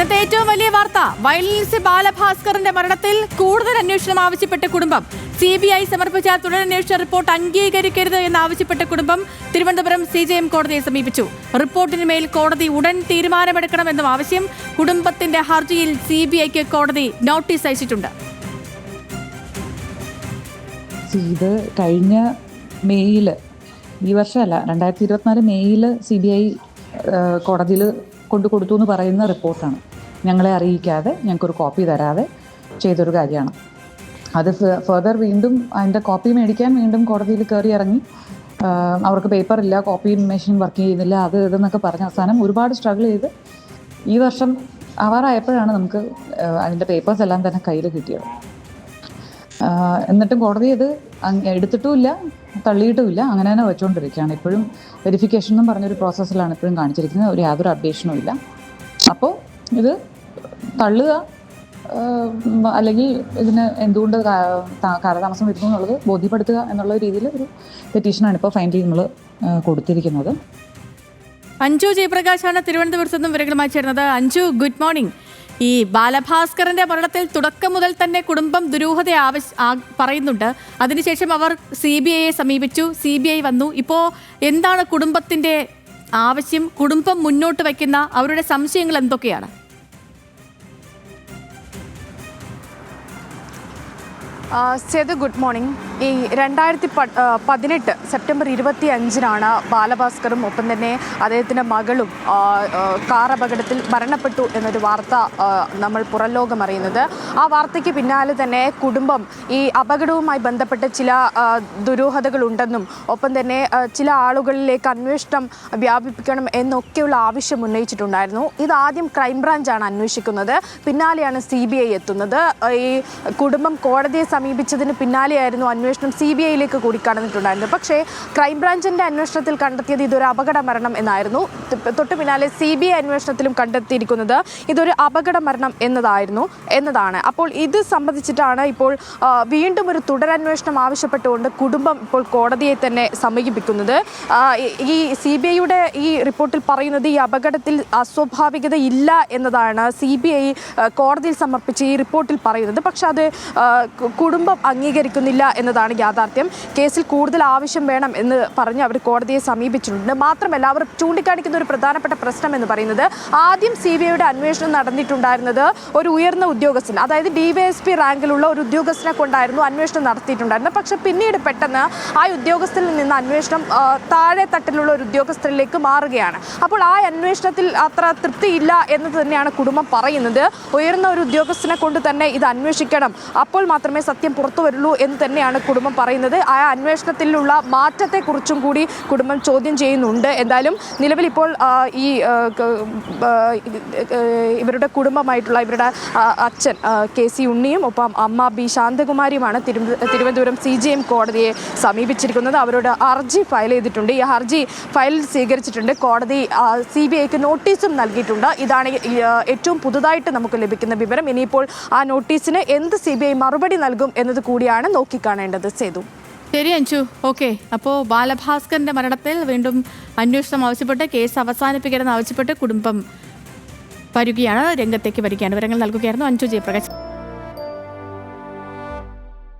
ഇന്നത്തെ ഏറ്റവും വലിയ വാർത്ത. വയലിൻസ് ബാലഭാസ്കറിന്റെ മരണത്തിൽ കൂടുതൽ അന്വേഷണം ആവശ്യപ്പെട്ട കുടുംബം. സി ബി ഐ സമർപ്പിച്ച തുടരന്വേഷണ റിപ്പോർട്ട് അംഗീകരിക്കരുത് എന്നാവശ്യപ്പെട്ട കുടുംബം തിരുവനന്തപുരം സി ജെ എം കോടതിയെ സമീപിച്ചു. റിപ്പോർട്ടിന് മേൽ കോടതി ഉടൻ തീരുമാനമെടുക്കണമെന്നും ആവശ്യം കുടുംബത്തിന്റെ ഹർജിയിൽ സി ബി ഐക്ക് കോടതി നോട്ടീസ് അയച്ചിട്ടുണ്ട്. ഇത് കഴിഞ്ഞ മെയ്യിൽ ഈ വർഷമല്ല രണ്ടായിരത്തി ഇരുപത്തിനാല് മെയ്യിൽ സി ബി ഐ കോടതിയിൽ കൊണ്ടു കൊടുത്തു എന്ന് പറയുന്ന റിപ്പോർട്ടാണ്. ഞങ്ങളെ അറിയിക്കാതെ ഞങ്ങൾക്കൊരു കോപ്പി തരാതെ ചെയ്തൊരു കാര്യമാണ്. അത് ഫെർദർ വീണ്ടും അതിന്റെ കോപ്പി മേടിക്കാൻ വീണ്ടും കോടതിയിൽ കയറി ഇറങ്ങി. അവർക്ക് പേപ്പർ ഇല്ല കോപ്പി മെഷീൻ വർക്ക് ചെയ്യുന്നില്ല അത് ഇതെന്നൊക്കെ പറഞ്ഞ അവസാനം ഒരുപാട് സ്ട്രഗിൾ ചെയ്ത് ഈ വർഷം ആവാറായപ്പോഴാണ് നമുക്ക് അതിന്റെ പേപ്പേഴ്സ് എല്ലാം തന്നെ കയ്യിൽ കിട്ടിയത്. എന്നിട്ടും കോടതി ഇത് എടുത്തിട്ടുമില്ല തള്ളിയിട്ടുമില്ല അങ്ങനെ തന്നെ വെച്ചുകൊണ്ടിരിക്കുകയാണ് ഇപ്പോഴും വെരിഫിക്കേഷൻ എന്നും പറഞ്ഞൊരു പ്രോസസ്സിലാണ് ഇപ്പോഴും കാണിച്ചിരിക്കുന്നത് ഒരു യാതൊരു അപ്ഡേഷനും ഇല്ല. അപ്പോൾ ഇത് തള്ളുക. അല്ലെങ്കിൽ ഇതിന് എന്തുകൊണ്ട് കാലതാമസം വരുന്നു എന്നുള്ളത് ബോധ്യപ്പെടുത്തുക എന്നുള്ള രീതിയിൽ ഒരു പെറ്റീഷനാണ് ഇപ്പോൾ ഫൈനലി നമ്മൾ കൊടുത്തിരിക്കുന്നത്. അഞ്ജു ജയപ്രകാശാണ് തിരുവനന്തപുരത്ത് നിന്നും വിവരങ്ങളുമായി ചേർന്നത് അഞ്ജു ഗുഡ് മോർണിംഗ് ഈ ബാലഭാസ്കറിന്റെ മരണത്തിൽ തുടക്കം മുതൽ തന്നെ കുടുംബം ദുരൂഹത ആവശ്യ പറയുന്നുണ്ട്. അതിനുശേഷം അവർ സി ബി ഐയെ സമീപിച്ചു. സി ബി ഐ വന്നു. ഇപ്പോൾ എന്താണ് കുടുംബത്തിന്റെ ആവശ്യം? കുടുംബം മുന്നോട്ട് വയ്ക്കുന്ന അവരുടെ സംശയങ്ങൾ എന്തൊക്കെയാണ്? ആ, സേതു ഗുഡ് മോർണിംഗ് ഈ രണ്ടായിരത്തി പതിനെട്ട് സെപ്റ്റംബർ ഇരുപത്തി അഞ്ചിനാണ് ബാലഭാസ്കറും ഒപ്പം തന്നെ അദ്ദേഹത്തിന്റെ മകളും കാർ അപകടത്തിൽ മരണപ്പെട്ടു എന്നൊരു വാർത്ത നമ്മൾ പുറലോകം അറിയുന്നത്. ആ വാർത്തയ്ക്ക് പിന്നാലെ തന്നെ കുടുംബം ഈ അപകടവുമായി ബന്ധപ്പെട്ട് ചില ദുരൂഹതകളുണ്ടെന്നും ഒപ്പം തന്നെ ചില ആളുകളിലേക്ക് അന്വേഷണം വ്യാപിപ്പിക്കണം എന്നൊക്കെയുള്ള ആവശ്യം ഉന്നയിച്ചിട്ടുണ്ടായിരുന്നു. ഇതാദ്യം ക്രൈംബ്രാഞ്ചാണ് അന്വേഷിക്കുന്നത്. പിന്നാലെയാണ് സി എത്തുന്നത്. ഈ കുടുംബം കോടതിയെ സമീപിച്ചതിന് പിന്നാലെയായിരുന്നു അന്വേഷണം സി ബി ഐയിലേക്ക് കൂടി കടന്നിട്ടുണ്ടായിരുന്നു. പക്ഷേ ക്രൈംബ്രാഞ്ചിന്റെ അന്വേഷണത്തിൽ കണ്ടെത്തിയത് ഇതൊരു അപകട മരണം എന്നായിരുന്നു. തൊട്ടു പിന്നാലെ സി ബി ഐ അന്വേഷണത്തിലും കണ്ടെത്തിയിരിക്കുന്നത് ഇതൊരു അപകട മരണം എന്നതായിരുന്നു എന്നതാണ്. അപ്പോൾ ഇത് സംബന്ധിച്ചിട്ടാണ് ഇപ്പോൾ വീണ്ടും ഒരു തുടരന്വേഷണം ആവശ്യപ്പെട്ടുകൊണ്ട് കുടുംബം ഇപ്പോൾ കോടതിയെ തന്നെ സമീപിക്കുന്നത്. ഈ സി ബി ഐയുടെ ഈ റിപ്പോർട്ടിൽ പറയുന്നത് ഈ അപകടത്തിൽ അസ്വാഭാവികത ഇല്ല എന്നതാണ് സി ബി ഐ കോടതിയിൽ സമർപ്പിച്ച ഈ റിപ്പോർട്ടിൽ പറയുന്നത്. പക്ഷെ അത് കുടുംബം അംഗീകരിക്കുന്നില്ല എന്നതാണ് യാഥാർത്ഥ്യം. കേസിൽ കൂടുതൽ ആവശ്യം വേണം എന്ന് പറഞ്ഞ് അവർ കോടതിയെ സമീപിച്ചിട്ടുണ്ട്. മാത്രമല്ല അവർ ചൂണ്ടിക്കാണിക്കുന്ന ഒരു പ്രധാനപ്പെട്ട പ്രശ്നം എന്ന് പറയുന്നത് ആദ്യം സി ബി ഐയുടെ അന്വേഷണം നടന്നിട്ടുണ്ടായിരുന്നത് ഒരു ഉയർന്ന ഉദ്യോഗസ്ഥൻ അതായത് ഡിവൈഎസ്പി റാങ്കിലുള്ള ഒരു ഉദ്യോഗസ്ഥനെ കൊണ്ടായിരുന്നു അന്വേഷണം നടത്തിയിട്ടുണ്ടായിരുന്നത്. പക്ഷെ പിന്നീട് പെട്ടെന്ന് ആ ഉദ്യോഗസ്ഥനിൽ നിന്ന് അന്വേഷണം താഴെ തട്ടിലുള്ള ഒരു ഉദ്യോഗസ്ഥരിലേക്ക് മാറുകയാണ്. അപ്പോൾ ആ അന്വേഷണത്തിൽ അത്ര തൃപ്തിയില്ല എന്ന് തന്നെയാണ് കുടുംബം പറയുന്നത്. ഉയർന്ന ഒരു ഉദ്യോഗസ്ഥനെ കൊണ്ട് തന്നെ ഇത് അന്വേഷിക്കണം. അപ്പോൾ മാത്രമേ സത്യം പുറത്തു വരുള്ളൂ എന്ന് തന്നെയാണ് കുടുംബം പറയുന്നത് ആ അന്വേഷണത്തിലുള്ള മാറ്റത്തെക്കുറിച്ചും കൂടി കുടുംബം ചോദ്യം ചെയ്യുന്നുണ്ട്. എന്തായാലും നിലവിൽ ഇപ്പോൾ ഈ ഇവരുടെ കുടുംബമായിട്ടുള്ള ഇവരുടെ അച്ഛൻ കെ സി ഉണ്ണിയും ഒപ്പം അമ്മ ബി ശാന്തകുമാരിയുമാണ് തിരുവ- തിരുവനന്തപുരം സി ജി എം കോടതിയെ സമീപിച്ചിരിക്കുന്നത്. അവരോട് ഹർജി ഫയൽ ചെയ്തിട്ടുണ്ട്. ഈ ഹർജി ഫയൽ സ്വീകരിച്ചിട്ടുണ്ട്. കോടതി സി ബി ഐക്ക് നോട്ടീസും നൽകിയിട്ടുണ്ട്. ഇതാണ് ഏറ്റവും പുതുതായിട്ട് നമുക്ക് ലഭിക്കുന്ന വിവരം. ഇനിയിപ്പോൾ ആ നോട്ടീസിന് എന്ത് സി ബി ഐ മറുപടി നൽകും എന്നത് കൂടിയാണ് നോക്കിക്കാണേണ്ടത്. സേതു ശരി അഞ്ചു ഓക്കെ. അപ്പോൾ ബാലഭാസ്കറിന്റെ മരണത്തിൽ വീണ്ടും അന്വേഷണം ആവശ്യപ്പെട്ട് കേസ് അവസാനിപ്പിക്കണമെന്ന് ആവശ്യപ്പെട്ട് കുടുംബം വരികയാണ്. രംഗത്തേക്ക് വരികയാണ്. വിവരങ്ങൾ നൽകുകയായിരുന്നു അഞ്ചു ജയപ്രകാശ്.